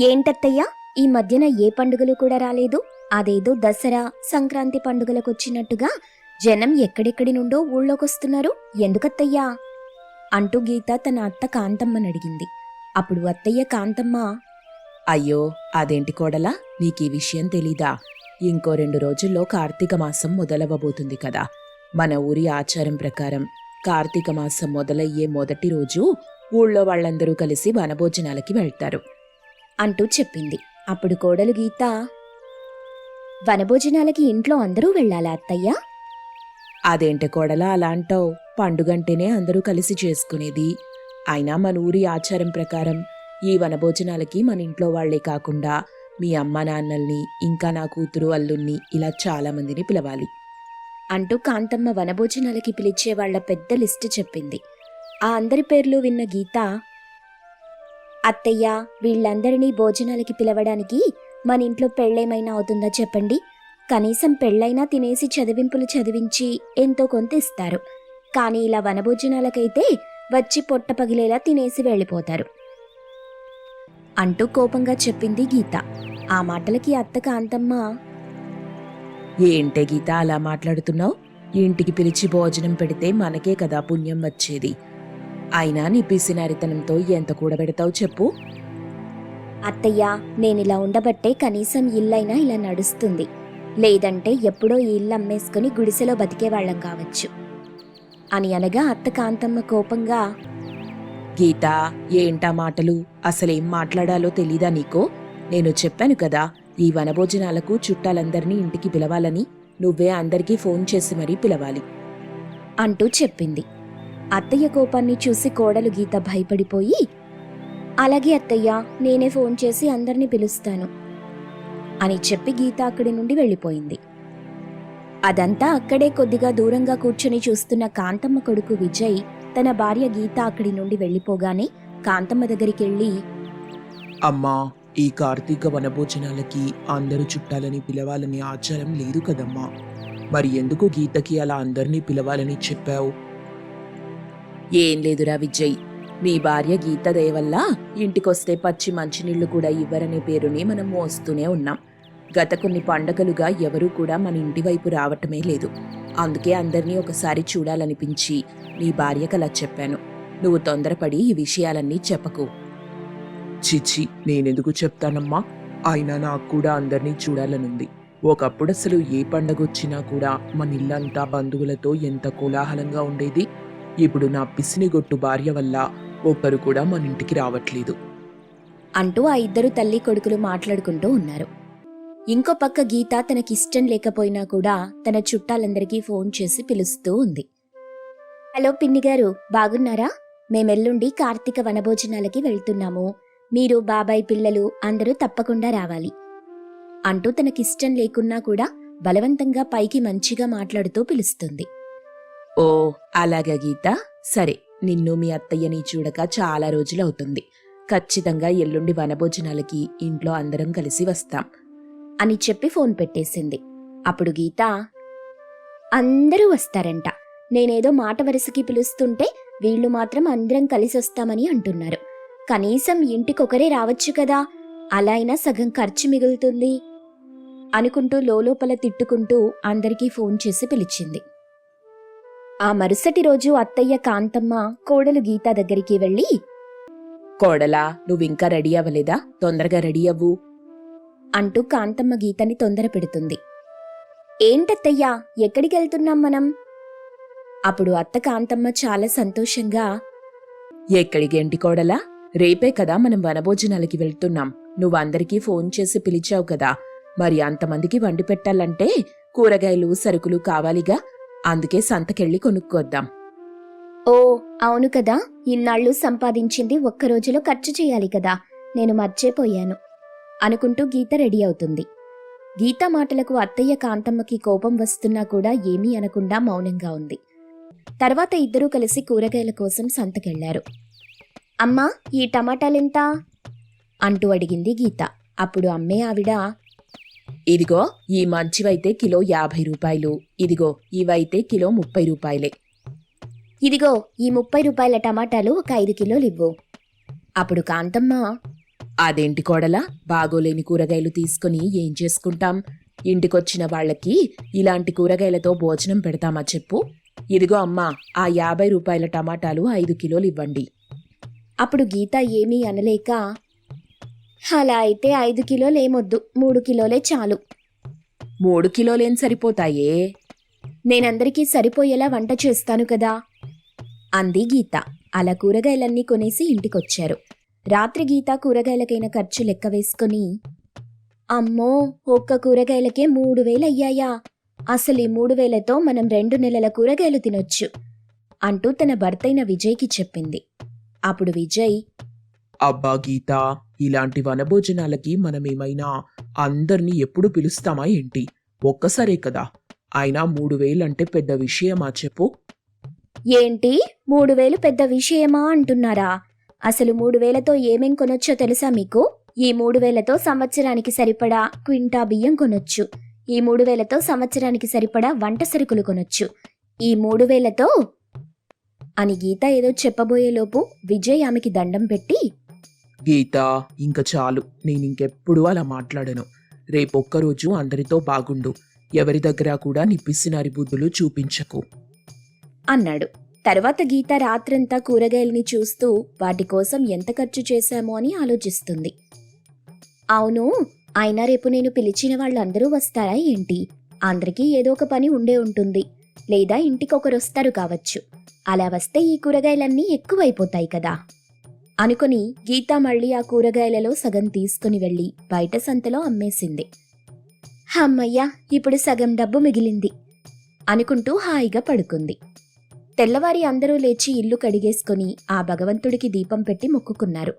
ఏంటత్తయ్యా? ఈ మధ్యన ఏ పండుగలు కూడా రాలేదు? అదేదో దసరా సంక్రాంతి పండుగలకొచ్చినట్టుగా జనం ఎక్కడెక్కడి నుండో ఊళ్ళోకొస్తున్నారు. ఎందుకత్తయ్యా? అంటూ గీత తన అత్త కాంతమ్మని అడిగింది అప్పుడు అత్తయ్య కాంతమ్మ అయ్యో అదేంటి కోడలా? నీకీ విషయం తెలీదా? ఇంకో రెండు రోజుల్లో కార్తీక మాసం మొదలవ్వబోతుంది కదా. మన ఊరి ఆచారం ప్రకారం కార్తీక మాసం మొదలయ్యే మొదటి రోజు ఊళ్ళో వాళ్ళందరూ కలిసి వనభోజనాలకి వెళ్తారు. అంటూ చెప్పింది. అప్పుడు కోడలు గీత వనభోజనాలకి ఇంట్లో అందరూ వెళ్ళాలా అత్తయ్యా? అదేంటి కోడలా అలా అంటావు? పండుగంటేనే అందరూ కలిసి చేసుకునేది. అయినా మన ఊరి ఆచారం ప్రకారం ఈ వనభోజనాలకి మన ఇంట్లో వాళ్ళే కాకుండా మీ అమ్మ నాన్నల్ని ఇంకా నా కూతురు అల్లుణ్ణి ఇలా చాలా మందిని పిలవాలి. అంటూ కాంతమ్మ వనభోజనాలకి పిలిచే వాళ్ళ పెద్ద లిస్టు చెప్పింది. ఆ అందరి పేర్లు విన్న గీత అత్తయ్య వీళ్ళందరినీ భోజనాలకి పిలవడానికి మన ఇంట్లో పెళ్ళేమైనా అవుతుందా చెప్పండి. కనీసం పెళ్ళైనా తినేసి చదివింపులు చదివించి ఎంతో కొంత ఇస్తారు. కానీ ఇలా వనభోజనాలకైతే వచ్చి పొట్ట పగిలేలా తినేసి వెళ్ళిపోతారు. అంటూ కోపంగా చెప్పింది గీత. ఆ మాటలకి అత్త కాంతమ్మ ఏంటే గీత అలా మాట్లాడుతున్నావు? ఇంటికి పిలిచి భోజనం పెడితే మనకే కదా పుణ్యం వచ్చేది. అయినా నీ పిసినారితనంతో ఎంత కూడబెడతావు చెప్పు. అత్తయ్య నేనిలా ఉండబట్టే కనీసం ఇల్లైనా ఇలా నడుస్తుంది. లేదంటే ఎప్పుడో ఈ ఇల్లు అమ్మేసుకుని గుడిసెలో బతికేవాళ్ళం కావచ్చు. అని అనగా అత్త కాంతమ్మ కోపంగా గీత ఏంటా మాటలు? అసలేం మాట్లాడాలో తెలీదా నీకు? నేను చెప్పాను కదా ఈ వనభోజనాలకు చుట్టాలందరినీ ఇంటికి పిలవాలని నువ్వే అందరికీ ఫోన్ చేసి మరీ పిలవాలి. అంటూ చెప్పింది. అత్తయ్య కోపాన్ని చూసి కోడలు గీత భయపడిపోయి అలాగే అత్తయ్య నేనే ఫోన్ చేసి అందరినీ పిలుస్తాను అని చెప్పి గీత అక్కడి నుండి వెళ్ళిపోయింది. అదంతా అక్కడే కొద్దిగా దూరంగా కూర్చొని చూస్తున్న కాంతమ్మ కొడుకు విజయ్ తన భార్య గీత అక్కడి నుండి వెళ్ళిపోగానే కాంతమ్మ దగ్గరికి వెళ్ళి అమ్మా ఈ కార్తీక వనభోజనాలకి అందరూ చుట్టాలని పిలవాలని ఆచారం లేదు కదమ్మా. మరి ఎందుకు గీతకి అలా అందరినీ పిలవాలని చెప్పావు? ఏం లేదురా విజయ్. మీ భార్య గీత వల్ల ఇంటికొస్తే పచ్చి మంచినీళ్ళు కూడా ఇవ్వరనే పేరుని మనం మోస్తూనే ఉన్నాం. గత కొన్ని పండగలుగా ఎవరూ కూడా మన ఇంటి వైపు రావటమే లేదు. అందుకే అందరినీ ఒకసారి చూడాలనిపించి నీ భార్యకు అలా చెప్పాను. నువ్వు తొందరపడి ఈ విషయాలన్నీ చెప్పకు. చిచి నేనెందుకు చెప్తానమ్మా? అయినా నాకు కూడా అందరినీ చూడాలనుంది. ఒకప్పుడు అసలు ఏ పండగ వచ్చినా కూడా మన ఇల్లంతా బంధువులతో ఎంత కోలాహలంగా ఉండేది? ఇప్పుడు నా పిసినిగొట్టు భార్య వల్ల ఒక్కరు కూడా మన ఇంటికి రావట్లేదు. అంటూ ఆ ఇద్దరు తల్లి కొడుకులు మాట్లాడుకుంటూ ఉన్నారు. ఇంకో పక్క గీత తనకిష్టం లేకపోయినా కూడా తన చుట్టాలందరికీ ఫోన్ చేసి పిలుస్తూ ఉంది. హలో పిన్ని గారు బాగున్నారా? మేమెల్లుండి కార్తీక వనభోజనాలకి వెళ్తున్నాము. మీరు బాబాయ్ పిల్లలు అందరూ తప్పకుండా రావాలి. అంటూ తనకిష్టం లేకున్నా కూడా బలవంతంగా పైకి మంచిగా మాట్లాడుతూ పిలుస్తుంది. ఓ అలాగా గీత. సరే నిన్ను మీ అత్తయ్యని చూడక చాలా రోజులవుతుంది. ఖచ్చితంగా ఎల్లుండి వనభోజనాలకి ఇంట్లో అందరం కలిసి వస్తాం అని చెప్పి ఫోన్ పెట్టేసింది. అప్పుడు గీత అందరూ వస్తారంట. నేనేదో మాట వరుసకి పిలుస్తుంటే వీళ్ళు మాత్రం అందరం కలిసి వస్తామని అంటున్నారు. కనీసం ఇంటికొకరే రావచ్చు కదా అలా అయినా సగం ఖర్చు మిగులుతుంది అనుకుంటూ లోపల తిట్టుకుంటూ అందరికీ ఫోన్ చేసి పిలిచింది. ఆ మరుసటి రోజు అత్తయ్య కాంతమ్మ కోడలు గీత దగ్గరికి వెళ్ళి కోడలా నువ్వింకా రెడీ అవ్వలేదా? తొందరగా రెడీ అవ్వు. అంటూ కాంతమ్మ గీతని తొందర పెడుతుంది. ఏంటత్తయ్యా ఎక్కడికి వెళ్తున్నాం మనం? అప్పుడు అత్త కాంతమ్మ చాలా సంతోషంగా ఎక్కడికి ఏంటి కోడలా? రేపే కదా మనం వనభోజనాలకి వెళ్తున్నాం. నువ్వు అందరికీ ఫోన్ చేసి పిలిచావు కదా. మరి అంతమందికి వండి పెట్టాలంటే కూరగాయలు సరుకులు కావాలిగా? అందుకే సంతకెళ్ళి కొనుక్కోద్దాం. ఓ అవును కదా. ఇన్నాళ్ళు సంపాదించింది ఒక్క రోజులో ఖర్చు చేయాలి కదా. నేను మర్చిపోయాను. అనుకుంటూ గీత రెడీ అవుతుంది. గీత మాటలకు అత్తయ్య కాంతమ్మకి కోపం వస్తున్నా కూడా ఏమీ అనకుండా మౌనంగా ఉంది. తర్వాత ఇద్దరూ కలిసి కూరగాయల కోసం సంతకెళ్ళారు. అమ్మా ఈ టమాటాలెంత? అంటూ అడిగింది గీత. అప్పుడు అమ్మే ఆవిడ ఇదిగో ఈ మంచివైతే కిలో యాభై రూపాయలు. ఇదిగో ఇవైతే కిలో ముప్పై రూపాయలే. ఇదిగో ఈ ముప్పై రూపాయల టమాటాలు ఒక ఐదు కిలోలు ఇవ్వు. అప్పుడు కాంతమ్మ అదేంటి కోడలా? బాగోలేని కూరగాయలు తీసుకుని ఏం చేసుకుంటాం? ఇంటికొచ్చిన వాళ్ళకి ఇలాంటి కూరగాయలతో భోజనం పెడతామా చెప్పు? ఇదిగో అమ్మా ఆ యాభై రూపాయల టమాటాలు ఐదు కిలోలు ఇవ్వండి. అప్పుడు గీత ఏమీ అనలేక అలా అయితే ఐదు కిలోలేమొద్దు మూడు కిలోలే చాలు. మూడు కిలోలేం సరిపోతాయే? నేనందరికీ సరిపోయేలా వంట చేస్తాను కదా? అంది గీత. అలా కూరగాయలన్నీ కొనేసి ఇంటికొచ్చారు. రాత్రి గీత కూరగాయలకైన ఖర్చు లెక్క వేసుకుని అమ్మో ఒక్క కూరగాయలకే మూడు వేలు అయ్యాయా? అసలు ఈ మూడు వేలతో మనం రెండు నెలల కూరగాయలు తినొచ్చు అంటూ తన భర్తైన విజయ్కి చెప్పింది. అప్పుడు విజయ్ అబ్బా గీత ఇలాంటి వనభోజనాలకి మనమేమైనా అందర్నీ ఎప్పుడు పిలుస్తామా ఏంటి? ఒక్కసారే కదా. అయినా మూడు వేలంటే పెద్ద విషయమా చెప్పు? ఏంటి? మూడు వేలు పెద్ద విషయమా అంటున్నారా? అసలు మూడు వేలతో ఏమేం కొనొచ్చో తెలుసా మీకు? ఈ మూడు వేలతో సంవత్సరానికి సరిపడా క్వింటా బియ్యం కొనొచ్చు. ఈ మూడు వేలతో సంవత్సరానికి సరిపడా వంట సరుకులు కొనొచ్చు. ఈ మూడు వేలతో అని గీత ఏదో చెప్పబోయేలోపు విజయ్ ఆమెకి దండం పెట్టి గీత ఇంకా చాలు. నేను ఇంకెప్పుడు అలా మాట్లాడను. రేపొక్కరోజు అందరితో బాగుండు. ఎవరి దగ్గర కూడా నీ పిసినారి బుద్ధులు చూపించకు. అన్నాడు. తర్వాత గీత రాత్రంతా కూరగాయల్ని చూస్తూ వాటి కోసం ఎంత ఖర్చు చేశామో అని ఆలోచిస్తుంది. అవును అయినా రేపు నేను పిలిచిన వాళ్ళందరూ వస్తారా ఏంటి? అందరికీ ఏదో ఒక పని ఉండే ఉంటుంది. లేదా ఇంటికొకరు వస్తారు కావచ్చు. అలా వస్తే ఈ కూరగాయలన్నీ ఎక్కువైపోతాయి కదా. అనుకుని గీత మళ్ళీ ఆ కూరగాయలలో సగం తీసుకుని వెళ్ళి బయట సంతలో అమ్మేసింది. అమ్మయ్యా ఇప్పుడు సగం డబ్బు మిగిలింది అనుకుంటూ హాయిగా పడుకుంది. తెల్లవారి అందరూ లేచి ఇల్లు కడిగేసుకొని ఆ భగవంతుడికి దీపం పెట్టి మొక్కుకున్నారు.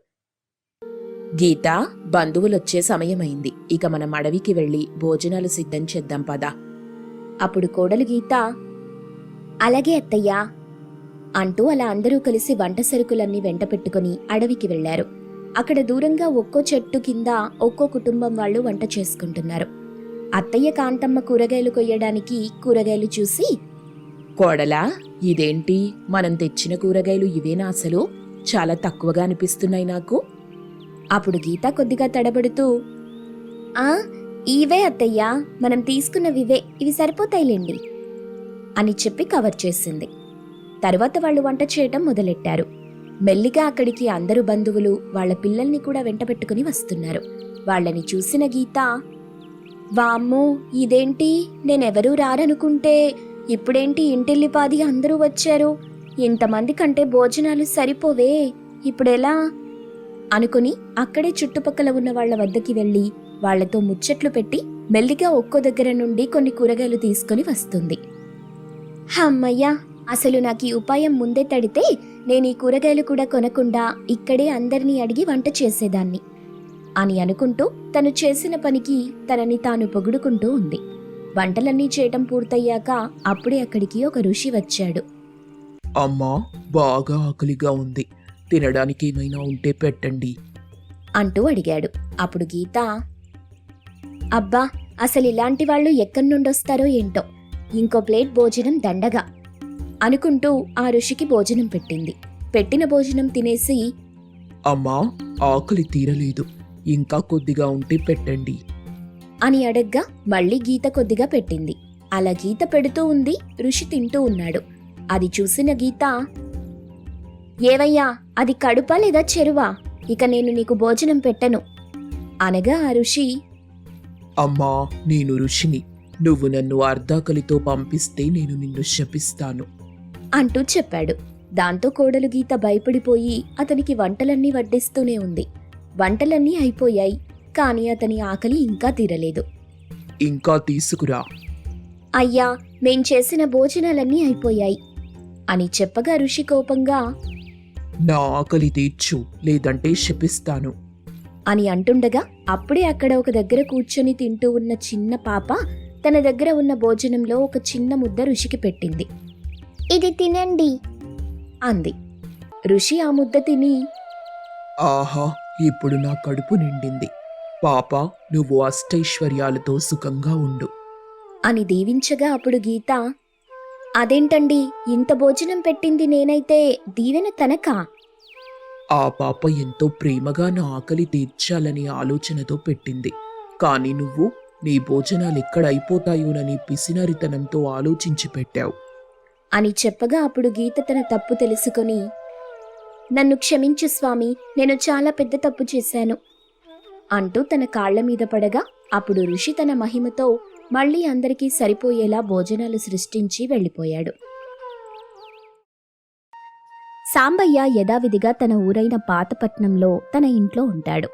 గీత బంధువులొచ్చే సమయమైంది. ఇక మనం అడవికి వెళ్ళి భోజనాలు సిద్ధం చేద్దాం పదా. అప్పుడు కోడలు గీత అలాగే అత్తయ్యా. అంటూ అలా అందరూ కలిసి వంట సరుకులన్నీ వెంట పెట్టుకుని అడవికి వెళ్ళారు అక్కడ దూరంగా ఒక్కో చెట్టు కింద ఒక్కో కుటుంబం వాళ్ళు వంట చేసుకుంటున్నారు. అత్తయ్య కాంతమ్మ కూరగాయలు కొయ్యడానికి కూరగాయలు చూసి కోడలా ఇదేంటి? మనం తెచ్చిన కూరగాయలు ఇవేనా అసలు? చాలా తక్కువగా అనిపిస్తున్నాయి నాకు. అప్పుడు గీత కొద్దిగా తడబడుతూ ఆ ఇవే అత్తయ్యా మనం తీసుకున్నవివే ఇవి సరిపోతాయిలేండి అని చెప్పి కవర్ చేసింది. తర్వాత వాళ్ళు వంట చేయటం మొదలెట్టారు. మెల్లిగా అక్కడికి అందరు బంధువులు వాళ్ళ పిల్లల్ని కూడా వెంటబెట్టుకుని వస్తున్నారు. వాళ్ళని చూసిన గీత వామ్మో ఇదేంటి? నేనెవరూ రారనుకుంటే ఇప్పుడేంటి ఇంటిల్లిపాది అందరూ వచ్చారు? ఇంతమంది కంటే భోజనాలు సరిపోవే ఇప్పుడెలా అనుకుని అక్కడే చుట్టుపక్కల ఉన్న వాళ్ళ వద్దకి వెళ్ళి వాళ్ళతో ముచ్చట్లు పెట్టి మెల్లిగా ఒక్కో దగ్గర నుండి కొన్ని కూరగాయలు తీసుకొని వస్తుంది. అమ్మయ్యా అసలు నాకు ఈ ఉపాయం ముందే తడితే నేను ఈ కూరగాయలు కూడా కొనకుండా ఇక్కడే అందరినీ అడిగి వంట చేసేదాన్ని అని అనుకుంటూ తను చేసిన పనికి తనని తాను పొగుడుకుంటూ ఉంది. వంటలన్నీ చేయటం పూర్తయ్యాక అప్పుడే అక్కడికి ఒక ఋషి వచ్చాడు. అమ్మా బాగా ఆకలిగా ఉంది. తినడానికి ఏమైనా ఉంటే పెట్టండి. అంటూ అడిగాడు. అప్పుడు గీత అబ్బా అసలు ఇలాంటి వాళ్ళు ఎక్కడి నుండొస్తారో ఏంటో. ఇంకో ప్లేట్ భోజనం దండగా. అనుకుంటూ ఆ ఋషికి భోజనం పెట్టింది. పెట్టిన భోజనం తినేసి అమ్మా ఆకలి తీరలేదు. ఇంకా కొద్దిగా ఉంటే పెట్టండి. అని అడగ్గా మళ్ళీ గీత కొద్దిగా పెట్టింది. అలా గీత పెడుతూ ఉంది ఋషి తింటూ ఉన్నాడు. అది చూసిన గీత ఏవయ్యా అది కడుపా లేదా చెరువా? ఇక నేను నీకు భోజనం పెట్టను. అనగా ఆ ఋషి అమ్మా నేను ఋషిని. నువ్వు నన్ను అర్ధాకలితో పంపిస్తే నేను నిన్ను శపిస్తాను. అంటూ చెప్పాడు. దాంతో కోడలు గీత భయపడిపోయి అతనికి వంటలన్నీ వడ్డిస్తూనే ఉంది. వంటలన్నీ అయిపోయాయి. కానీ అతని ఆకలి ఇంకా తీరలేదు. ఇంకా తీసుకురా. అయ్యా మేం చేసిన భోజనాలన్నీ అయిపోయాయి అని చెప్పగా ఋషి కోపంగా నా ఆకలి తీర్చు లేదంటే శపిస్తాను. అని అంటుండగా అప్పుడే అక్కడ ఒక దగ్గర కూర్చొని తింటూ ఉన్న చిన్న పాప తన దగ్గర ఉన్న భోజనంలో ఒక చిన్న ముద్ద ఋషికి పెట్టింది. ఇది తినండి. అంది. ఋషి ఆ ముద్ద తిని ఆహా ఇప్పుడు నా కడుపు నిండింది. పాప నువ్వు అష్టైశ్వర్యాలతో సుఖంగా ఉండు. అని దీవించగా అప్పుడు గీత అదేంటండి ఇంత భోజనం పెట్టింది నేనైతే దీవెన తనకా? ఆ పాప ఎంతో ప్రేమగా నా ఆకలి తీర్చాలని ఆలోచనతో పెట్టింది. కానీ నువ్వు నీ భోజనాలు ఎక్కడ అయిపోతాయోనని పిసినరితనంతో ఆలోచించి పెట్టావు. అని చెప్పగా అప్పుడు గీత తన తప్పు తెలుసుకొని నన్ను క్షమించు స్వామి నేను చాలా పెద్ద తప్పు చేశాను అంటూ తన కాళ్ళ మీద పడగా అప్పుడు ఋషి తన మహిమతో మళ్ళీ అందరికీ సరిపోయేలా భోజనాలు సృష్టించి వెళ్ళిపోయాడు. సాంబయ్య యథావిధిగా తన ఊరైన పాతపట్నంలో తన ఇంట్లో ఉంటాడు.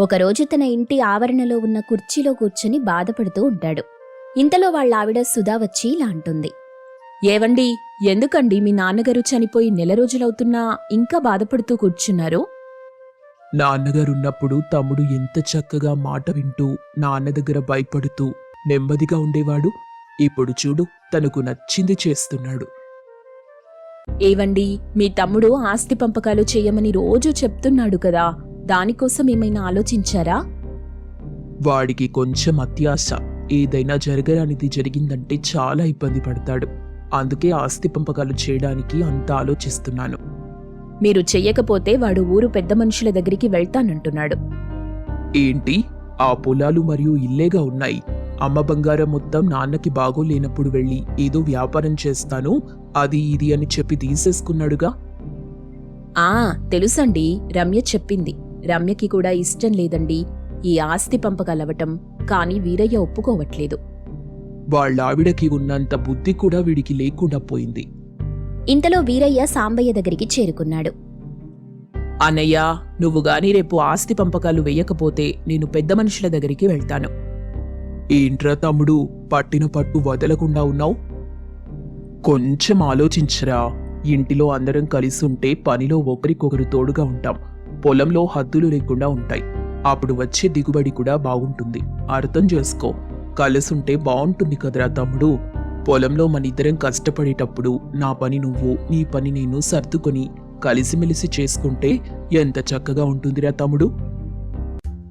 ఒకరోజు తన ఇంటి ఆవరణలో ఉన్న కుర్చీలో కూర్చొని బాధపడుతూ ఉంటాడు. ఇంతలో వాళ్ళ ఆవిడ సుధా వచ్చి ఇలా అంటుంది. ఏవండి ఎందుకండి మీ నాన్నగారు చనిపోయి నెల రోజులవుతున్నా ఇంకా బాధపడుతూ కూర్చున్నారు? నాన్నగారున్నప్పుడు తమ్ముడు ఎంత చక్కగా మాట వింటూ నాన్న దగ్గర భయపడుతూ నెమ్మదిగా ఉండేవాడు. ఇప్పుడు చూడు తనకు నచ్చింది చేస్తున్నాడు. ఏవండి మీ తమ్ముడు ఆస్తి పంపకాలు చేయమని రోజూ చెప్తున్నాడు కదా దానికోసం ఏమైనా ఆలోచించారా? వాడికి కొంచెం అత్యాశ. ఏదైనా జరగరానిది జరిగిందంటే చాలా ఇబ్బంది పడతాడు. అందుకే ఆస్తి పంపకాలు చేయడానికి అంత ఆలోచిస్తున్నాను. మీరు చెయ్యకపోతే వాడు ఊరు పెద్ద మనుషుల దగ్గరికి వెళ్తానంటున్నాడు. ఏంటి? ఆ పొలాలు మరియు ఇల్లేగా ఉన్నాయి. అమ్మ బంగారం మొత్తం నాన్నకి బాగోలేనప్పుడు వెళ్ళి ఏదో వ్యాపారం చేస్తాను అది ఇది అని చెప్పి తీసేసుకున్నాడుగా? ఆ తెలుసండి. రమ్య చెప్పింది. రమ్యకి కూడా ఇష్టం లేదండి ఈ ఆస్తి పంపకాలవటం కానీ వీరయ్య ఒప్పుకోవట్లేదు. వాళ్ళ ఆవిడకి ఉన్నంత బుద్ధి కూడా వీడికి లేకుండా పోయింది. ఇంతలో వీరయ్య సాంబయ్య దగ్గరికి చేరుకున్నాడు. అన్నయ్య నువ్వు గాని రేపు ఆస్తి పంపకాలు వెయ్యకపోతే నేను పెద్ద మనుషుల దగ్గరికి వెళ్తాను. ఏంట్రా తమ్ముడు పట్టిన పట్టు వదలకుండా ఉన్నావు? కొంచెం ఆలోచించరా ఇంటిలో అందరం కలిసి ఉంటే పనిలో ఒకరికొకరు తోడుగా ఉంటాం. పొలంలో హద్దులు లేకుండా ఉంటాయి. అప్పుడు వచ్చే దిగుబడి కూడా బాగుంటుంది. అర్థం చేసుకో. కలిసుంటే బాగుంటుంది కదరా తమ్ముడు. పొలంలో మన ఇద్దరం కష్టపడేటప్పుడు నా పని నువ్వు నీ పని నేను సర్దుకొని కలిసిమెలిసి చేసుకుంటే ఎంత చక్కగా ఉంటుందిరా తమ్ముడు.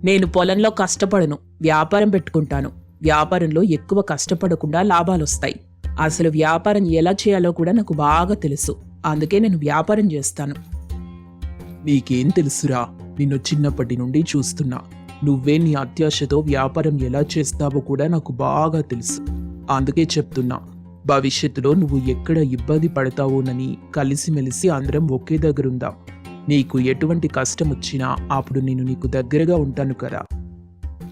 నేను పొలంలో కష్టపడను వ్యాపారం పెట్టుకుంటాను. వ్యాపారంలో ఎక్కువ కష్టపడకుండా లాభాలొస్తాయి. అసలు వ్యాపారం ఎలా చేయాలో కూడా నాకు బాగా తెలుసు. అందుకే నేను వ్యాపారం చేస్తాను. నీకేం తెలుసురా? నిన్ను చిన్నప్పటి నుండి చూస్తున్నా. నువ్వే నీ అత్యాశతో వ్యాపారం ఎలా చేస్తావో కూడా నాకు బాగా తెలుసు. అందుకే చెప్తున్నా భవిష్యత్తులో నువ్వు ఎక్కడ ఇబ్బంది పడతావోనని కలిసిమెలిసి అందరం ఒకే దగ్గరుందాం? నీకు ఎటువంటి కష్టం వచ్చినా అప్పుడు నేను నీకు దగ్గరగా ఉంటాను కదా.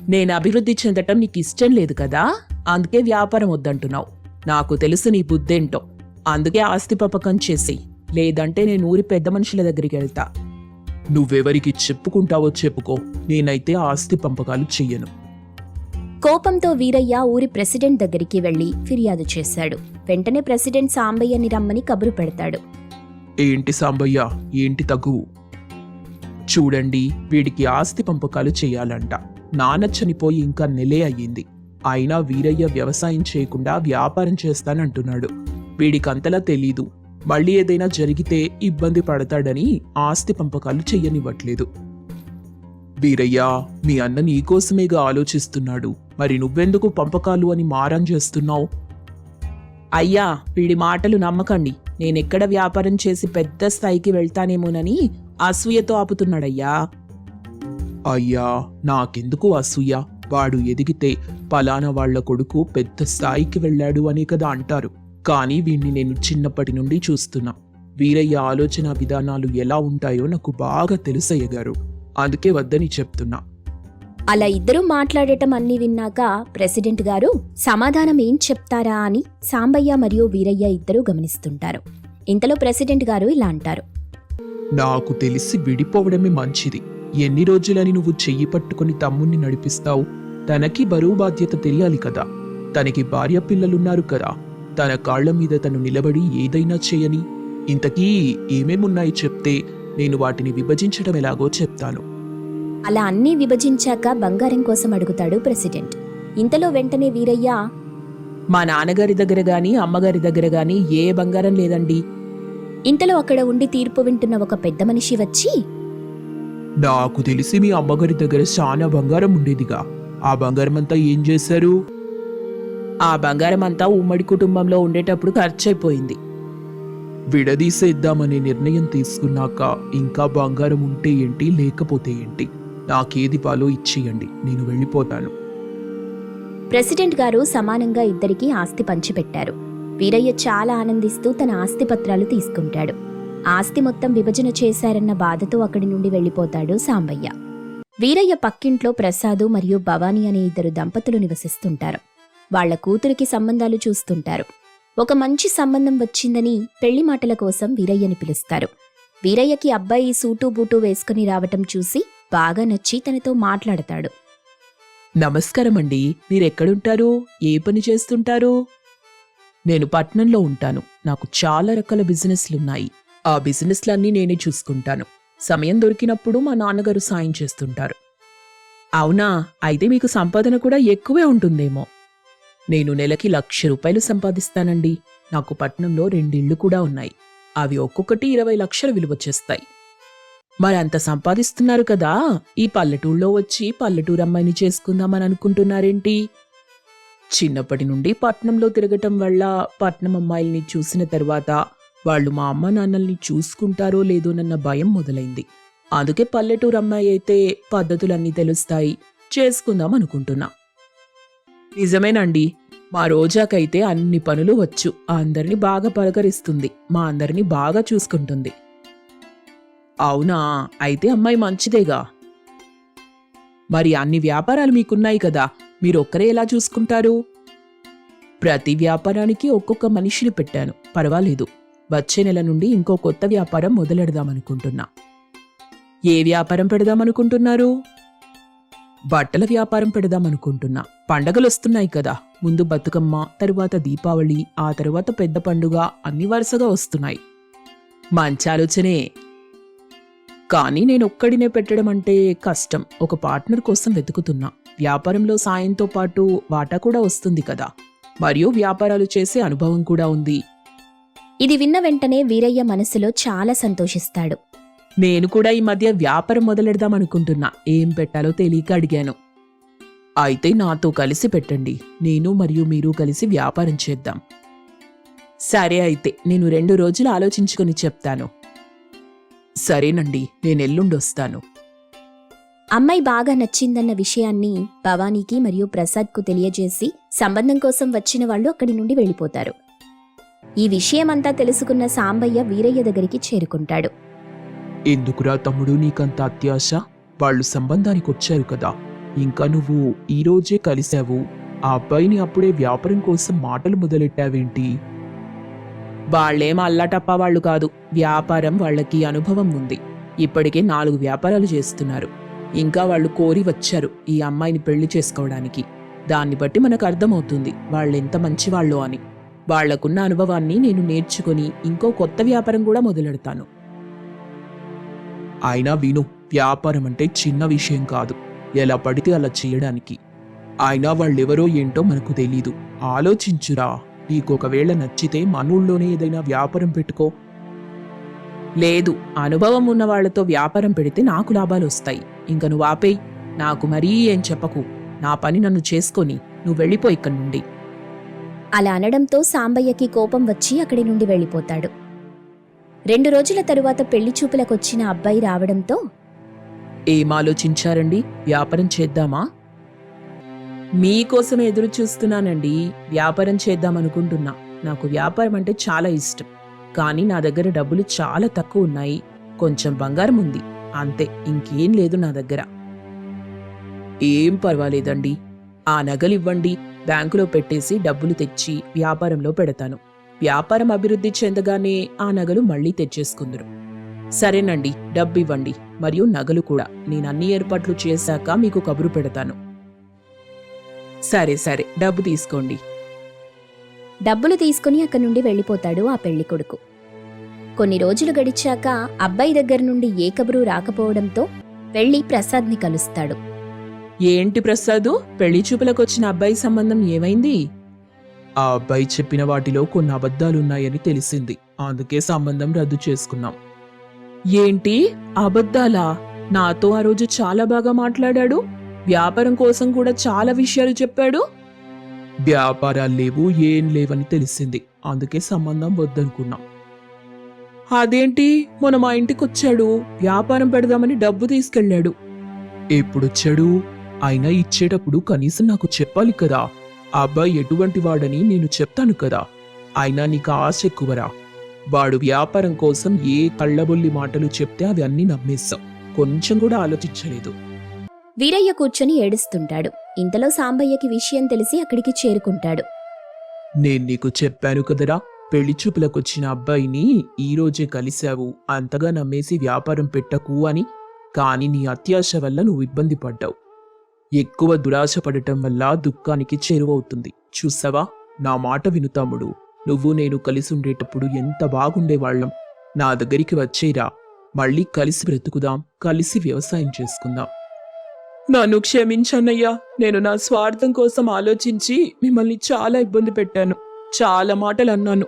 నేను అభివృద్ధి చెందటం నీకు ఇష్టం లేదు కదా? అందుకే వ్యాపారం వద్దంటున్నావు. నాకు తెలుసు నీ బుద్ధేంటో. అందుకే ఆస్తి పంపకం చేసి లేదంటే నేను ఊరి పెద్ద మనుషుల దగ్గరికి వెళ్తా. నువ్వెవరికి చెప్పుకుంటావో చెప్పుకో. నేనైతే ఆస్తి పంపకాలు చెయ్యను. కోపంతో వీరయ్య ఊరి ప్రెసిడెంట్ దగ్గరికి వెళ్ళి ఫిర్యాదు చేశాడు. వెంటనే ప్రెసిడెంట్ సాంబయ్యని రమ్మని కబురు పెడతాడు. ఏంటి సాంబయ్య? ఏంటి తగువు చూడండి వీడికి ఆస్తి పంపకాలు చేయాలంట నాన్న చనిపోయి ఇంకా నెలే అయ్యింది. అయినా వీరయ్య వ్యవసాయం చేయకుండా వ్యాపారం చేస్తానంటున్నాడు. వీడికి అంతలా తెలీదు. మళ్ళీ ఏదైనా జరిగితే ఇబ్బంది పడతాడని ఆస్తి పంపకాలు చెయ్యనివ్వట్లేదు. వీరయ్య మీ అన్న నీకోసమేగా ఆలోచిస్తున్నాడు. మరి నువ్వెందుకు పంపకాలు అని మారం చేస్తున్నావు? అయ్యా వీడి మాటలు నమ్మకండి. నేనెక్కడ వ్యాపారం చేసి పెద్ద స్థాయికి వెళ్తానేమోనని అసూయతో ఆపుతున్నాడయ్యా. అయ్యా నాకెందుకు అసూయ? వాడు ఎదిగితే పలానా వాళ్ళ కొడుకు పెద్ద స్థాయికి వెళ్ళాడు అని కదా అంటారు. కానీ వీణ్ణి నేను చిన్నప్పటి నుండి చూస్తున్నా. వీరయ్య ఆలోచన విధానాలు ఎలా ఉంటాయో నాకు బాగా తెలుసయ్య గారు. అందుకే వద్దని చెప్తున్నా. అలా ఇద్దరూ మాట్లాడటం అన్ని విన్నాక ప్రెసిడెంట్ గారు సమాధానం ఏం చెప్తారా అని సాంబయ్య మరియు వీరయ్య ఇద్దరూ గమనిస్తుంటారు. ఇంతలో ప్రెసిడెంట్ గారు ఇలా అంటారు. నాకు తెలిసి విడిపోవడమే మంచిది. ఎన్ని రోజులని నువ్వు చెయ్యి పట్టుకొని తమ్ముణ్ణి నడిపిస్తావు? తనకి బరువు బాధ్యత తెలియాలి కదా. తనకి భార్య పిల్లలున్నారు కదా. తన కాళ్ళ మీద తను నిలబడి ఏదైనా చేయని ఇంతకీ ఏమేమున్నాయి చెప్తే నేను వాటిని విభజించడం ఎలాగో చెప్తాను. అలా అన్నీ విభజించాక బంగారం కోసం అడుగుతాడు ప్రెసిడెంట్. ఇంతలో వెంటనే వీరయ్య మా నాన్నగారి దగ్గర గాని అమ్మగారి దగ్గర గాని ఏ బంగారం లేదండి. ఇంతలో అక్కడ ఉండి తీర్పు వింటున్న ఒక పెద్ద మనిషి వచ్చి నాకు తెలిసి మీ అమ్మగారి దగ్గర చాలా బంగారం ఉండేదిగా. ఆ బంగారం అంతా ఏం చేశారు? ఆ బంగారం అంతా ఉమ్మడి కుటుంబంలో ఉండేటప్పుడు ఖర్చయిపోయింది. విడదీసేద్దామనే నిర్ణయం తీసుకున్నాక ఇంకా బంగారం ఉంటే ఏంటి లేకపోతే ఏంటి? నాకేది పాలో ఇచ్చేయండి నేను వెళ్ళిపోతాను. ప్రెసిడెంట్ గారు సమానంగా ఇద్దరికీ ఆస్తి పంచిపెట్టారు. వీరయ్య చాలా ఆనందిస్తూ తన ఆస్తి పత్రాలు తీసుకుంటాడు. ఆస్తి మొత్తం విభజన చేశారన్న బాధతో అక్కడి నుండి వెళ్ళిపోతాడు సాంబయ్య. వీరయ్య పక్కింట్లో ప్రసాదు మరియు భవానీ అనే ఇద్దరు దంపతులు నివసిస్తుంటారు. వాళ్ళ కూతురికి సంబంధాలు చూస్తుంటారు. ఒక మంచి సంబంధం వచ్చిందని పెళ్ళి మాటల కోసం వీరయ్యని పిలుస్తారు. వీరయ్యకి అబ్బాయి సూటు బూటు వేసుకుని రావటం చూసి బాగా నచ్చి తనతో మాట్లాడతాడు. నమస్కారం అండి మీరెక్కడుంటారు? ఏ పని చేస్తుంటారు? నేను పట్నంలో ఉంటాను. నాకు చాలా రకాల బిజినెస్లున్నాయి. ఆ బిజినెస్లన్నీ నేనే చూసుకుంటాను. సమయం దొరికినప్పుడు మా నాన్నగారు సాయం చేస్తుంటారు. అవునా? అయితే మీకు సంపాదన కూడా ఎక్కువే ఉంటుందేమో. నేను నెలకి లక్ష రూపాయలు సంపాదిస్తానండి. నాకు పట్నంలో రెండిళ్ళు కూడా ఉన్నాయి. అవి ఒక్కొక్కటి ఇరవై లక్షలు విలువ చేస్తాయి. మరి అంత సంపాదిస్తున్నారు కదా. ఈ పల్లెటూళ్ళలో వచ్చి పల్లెటూరు అమ్మాయిని చేసుకుందామని అనుకుంటున్నారేంటి? చిన్నప్పటి నుండి పట్నంలో తిరగటం వల్ల పట్నం అమ్మాయిల్ని చూసిన తర్వాత వాళ్ళు మా అమ్మ నాన్నల్ని చూసుకుంటారో లేదోనన్న భయం మొదలైంది. అందుకే పల్లెటూరు అమ్మాయి అయితే పద్ధతులన్నీ తెలుస్తాయి. చేసుకుందాం అనుకుంటున్నా. నిజమేనండి. మా రోజాకైతే అన్ని పనులు వచ్చు. అందరినీ బాగా పలకరిస్తుంది. మా అందరిని బాగా చూసుకుంటుంది. అవునా? అయితే అమ్మాయి మంచిదేగా. మరి అన్ని వ్యాపారాలు మీకున్నాయి కదా. మీరు ఒక్కరే ఎలా చూసుకుంటారు? ప్రతి వ్యాపారానికి ఒక్కొక్క మనిషిని పెట్టాను. పర్వాలేదు. వచ్చే నెల నుండి ఇంకో కొత్త వ్యాపారం మొదలెడదామనుకుంటున్నా ఏ వ్యాపారం పెడదామనుకుంటున్నారు బట్టల వ్యాపారం పెడదామనుకుంటున్నా పండగలు వస్తున్నాయి కదా. ముందు బతుకమ్మ తరువాత దీపావళి ఆ తరువాత పెద్ద పండుగ అన్ని వరుసగా వస్తున్నాయి. మంచి ఆలోచనే కానీ నేను ఒక్కడినే పెట్టడం అంటే కష్టం. ఒక పార్ట్నర్ కోసం వెతుకుతున్నా. వ్యాపారంలో సాయంతో పాటు వాటా కూడా వస్తుంది కదా. మరియు వ్యాపారాలు చేసే అనుభవం కూడా ఉంది. ఇది విన్న వెంటనే వీరయ్య మనసులో చాలా సంతోషిస్తాడు. నేను కూడా ఈ మధ్య వ్యాపారం మొదలెడదాం అనుకుంటున్నా ఏం పెట్టాలో తెలియక అడిగాను. అయితే నాతో కలిసి పెట్టండి. నేను మరియు మీరు కలిసి వ్యాపారం చేద్దాం. సరే అయితే నేను రెండు రోజులు ఆలోచించుకొని చెప్తాను. సరేనండి నేను ఎల్లుండొస్తాను. అమ్మాయి బాగా నచ్చిందన్న విషయాన్ని భవానీకి మరియు ప్రసాద్కు తెలియజేసి సంబంధం కోసం వచ్చిన వాళ్ళు అక్కడి నుండి వెళ్ళిపోతారు. ఈ విషయమంతా తెలుసుకున్న సాంబయ్య వీరయ్య దగ్గరికి చేరుకుంటాడు. ఎందుకురా తమ్ముడు నీకంత అత్యాశ? వాళ్ళు సంబంధానికి వచ్చారు కదా. ఇంకా నువ్వు ఈ రోజే కలిశావు. ఆ అబ్బాయిని అప్పుడే వ్యాపారం కోసం మాటలు మొదలెట్టావేంటి? వాళ్ళేం అల్లాటప్ప వాళ్ళు కాదు. వ్యాపారం వాళ్ళకి అనుభవం ఉంది. ఇప్పటికే నాలుగు వ్యాపారాలు చేస్తున్నారు. ఇంకా వాళ్ళు కోరి వచ్చారు ఈ అమ్మాయిని పెళ్ళి చేసుకోవడానికి. దాన్ని బట్టి మనకు అర్థమవుతుంది వాళ్ళెంత మంచివాళ్ళు అని. వాళ్ళకున్న అనుభవాన్ని నేను నేర్చుకుని ఇంకో కొత్త వ్యాపారం కూడా మొదలెడతాను. అయినా విను వ్యాపారం అంటే చిన్న విషయం కాదు. ఎలా పడితే అలా చేయడానికి. అయినా వాళ్ళెవరో ఏంటో మనకు తెలీదు. ఆలోచించురా. నీకు ఒకవేళ నచ్చితే మనూళ్ళలోనే ఏదైనా వ్యాపారం పెట్టుకో. లేదు అనుభవం ఉన్న వాళ్ళతో వ్యాపారం పెడితే నాకు లాభాలు వస్తాయి. ఇంక నువ్వు ఆపేయ్. నాకు మరీ ఏం చెప్పకు. నా పని నన్ను చేసుకొని నువ్వు వెళ్ళిపో ఇక్కడి నుండి. అలా అనడంతో సాంబయ్యకి కోపం వచ్చి అక్కడి నుండి వెళ్ళిపోతాడు. రెండు రోజుల తరువాత పెళ్ళి చూపులకొచ్చిన అబ్బాయి రావడంతో ఏం ఆలోచించారండి వ్యాపారం చేద్దామా? మీకోసం ఎదురు చూస్తున్నానండి వ్యాపారం చేద్దాం అనుకుంటున్నా నాకు వ్యాపారం అంటే చాలా ఇష్టం. కానీ నా దగ్గర డబ్బులు చాలా తక్కువ ఉన్నాయి. కొంచెం బంగారం ఉంది. అంతే. ఇంకేం లేదు నా దగ్గర. ఏం పర్వాలేదండి. ఆ నగలు ఇవ్వండి. బ్యాంకులో పెట్టేసి డబ్బులు తెచ్చి వ్యాపారంలో పెడతాను. వ్యాపారం అభివృద్ధి చెందగానే ఆ నగలు మళ్ళీ తెచ్చేసుకుందరు. సరేనండి డబ్బు ఇవ్వండి మరియు నగలు కూడా. నేను అన్ని ఏర్పాట్లు చేశాక మీకు కబురు పెడతాను. సరే సరే. డబ్బు తీసుకోండి. డబ్బులు తీసుకుని అక్కడి నుండి వెళ్ళిపోతాడు ఆ పెళ్ళి కొడుకు. కొన్ని రోజులు గడిచాక అబ్బాయి దగ్గర నుండి ఏ కబురు రాకపోవడంతో వెళ్ళి ప్రసాద్ని కలుస్తాడు. ఏంటి ప్రసాదు? పెళ్ళి చూపులకొచ్చిన అబ్బాయి సంబంధం ఏమైంది? ఆ అబ్బాయి చెప్పిన వాటిలో కొన్ని అబద్ధాలున్నాయని తెలిసింది. అందుకే సంబంధం రద్దు చేసుకున్నాం. ఏంటి? అబద్ధాలా? నాతో ఆ రోజు చాలా బాగా మాట్లాడాడు. వ్యాపారం కోసం కూడా చాలా విషయాలు చెప్పాడు. వ్యాపారాలు లేవు ఏం లేవని తెలిసింది. అందుకే సంబంధం వద్దనుకున్నాం. అదేంటి? మొన్న మా ఇంటికి వచ్చాడు వ్యాపారం పెడదామని డబ్బు తీసుకెళ్ళాడు. ఎప్పుడొచ్చాడు? అయినా ఇచ్చేటప్పుడు కనీసం నాకు చెప్పాలి కదా. అబ్బాయి ఎటువంటి వాడని నేను చెప్తాను కదా. అయినా నీకు ఆశ ఎక్కువరా? వాడు వ్యాపారం కోసం ఏ కళ్ళబొల్లి మాటలు చెప్తే అవి అన్నీ నమ్మేస్తాం. కొంచెం కూడా ఆలోచించలేదు. వీరయ్య కూర్చొని ఏడుస్తుంటాడు. ఇంతలో సాంబయ్యకి విషయం తెలిసి అక్కడికి చేరుకుంటాడు. నేను నీకు చెప్పాను కదరా పెళ్ళి చూపులకొచ్చిన అబ్బాయిని ఈ రోజే కలిశావు. అంతగా నమ్మేసి వ్యాపారం పెట్టకు అని. కాని నీ అత్యాశ వల్ల నువ్వు ఇబ్బంది పడ్డావు. ఎక్కువ దురాశ పడటం వల్ల దుఃఖానికి చేరువవుతుంది. చూసావా? నా మాట విను తమ్ముడు. నువ్వు నేను కలిసి ఉండేటప్పుడు ఎంత బాగుండేవాళ్ళం. నా దగ్గరికి వచ్చేరా. మళ్ళీ కలిసి బ్రతుకుదాం కలిసి వ్యవసాయం చేసుకుందాం. నన్ను క్షమించన్నయ్యా. నేను నా స్వార్థం కోసం ఆలోచించి మిమ్మల్ని చాలా ఇబ్బంది పెట్టాను. చాలా మాటలు అన్నాను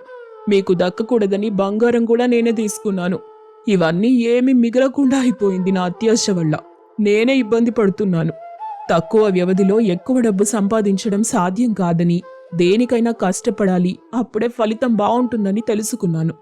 మీకు దక్కకూడదని బంగారం కూడా నేనే తీసుకున్నాను. ఇవన్నీ ఏమీ మిగలకుండా అయిపోయింది నా అత్యాశ వల్ల. నేనే ఇబ్బంది పడుతున్నాను. తక్కువ వ్యవధిలో ఎక్కువ డబ్బు సంపాదించడం సాధ్యం కాదని దేనికైనా కష్టపడాలి. అప్పుడే ఫలితం బాగుంటుందని తెలుసుకున్నాను.